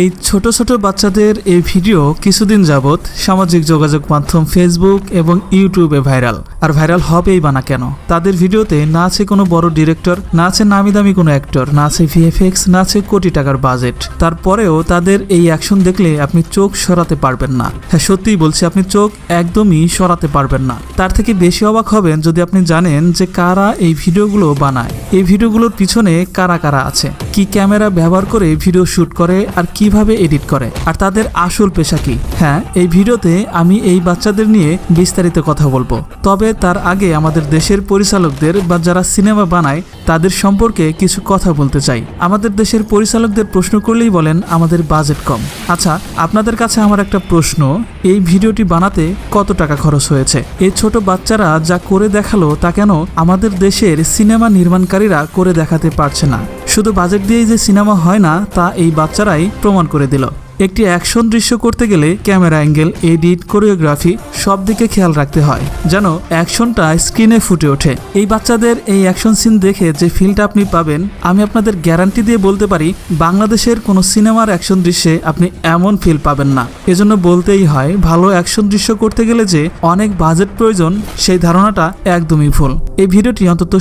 এই ছোট ছোট বাচ্চাদের এই ভিডিও কিছুদিন যাবৎ সামাজিক যোগাযোগ মাধ্যম ফেসবুক এবং ইউটিউবে ভাইরাল। আর ভাইরাল হবেই বা না কেন? তাদের ভিডিওতে না আছে কোনো বড় ডিরেক্টর না আছে নামি দামি কোনো অ্যাক্টর না আছে ভিএফএক্স না আছে কোটি টাকার বাজেট তারপরেও তাদের এই অ্যাকশন দেখলে আপনি চোখ সরাতে পারবেন না। হ্যাঁ সত্যিই বলছি, আপনি চোখ একদমই সরাতে পারবেন না। তার থেকে বেশি অবাক হবেন যদি আপনি জানেন যে কারা এই ভিডিওগুলো বানায়। এই ভিডিওগুলোর পিছনে কারা কারা আছে। কি ক্যামেরা ব্যবহার করে ভিডিও শুট করে আর কীভাবে এডিট করে? আর তাদের আসল পেশা কি? হ্যাঁ এই ভিডিওতে আমি এই বাচ্চাদের নিয়ে বিস্তারিত কথা বলব। তবে তার আগে আমাদের দেশের পরিচালকদের বা যারা সিনেমা বানায়, তাদের সম্পর্কে কিছু কথা বলতে চাই। আমাদের দেশের পরিচালকদের প্রশ্ন করলেই বলেন, আমাদের বাজেট কম। আচ্ছা আপনাদের কাছে আমার একটা প্রশ্ন। এই ভিডিওটি বানাতে কত টাকা খরচ হয়েছে? এই ছোট বাচ্চারা যা করে দেখাল তা কেন আমাদের দেশের সিনেমা নির্মাণকারীরা করে দেখাতে পারছে না? শুধু বাজেট দিয়েই যে সিনেমা হয় না, তা এই বাচ্চারাই প্রমাণ করে দিল। একটি অ্যাকশন দৃশ্য করতে গেলে ক্যামেরা অ্যাঙ্গেল, এডিট, কোরিওগ্রাফি সব দিকে খেয়াল রাখতে হয়, যেন অ্যাকশনটা স্ক্রিনে ফুটে ওঠে। এই বাচ্চাদের এই অ্যাকশন সিন দেখে যে ফিলটা আপনি পাবেন, আমি আপনাদের গ্যারান্টি দিয়ে বলতে পারি, বাংলাদেশের কোনো সিনেমার অ্যাকশন দৃশ্যে আপনি এমন ফিল পাবেন না। এজন্য বলতেই হয়, ভালো অ্যাকশন দৃশ্য করতে গেলে যে অনেক বাজেট প্রয়োজন, সেই ধারণাটা একদমই ভুল। এই ভিডিওটি অন্তত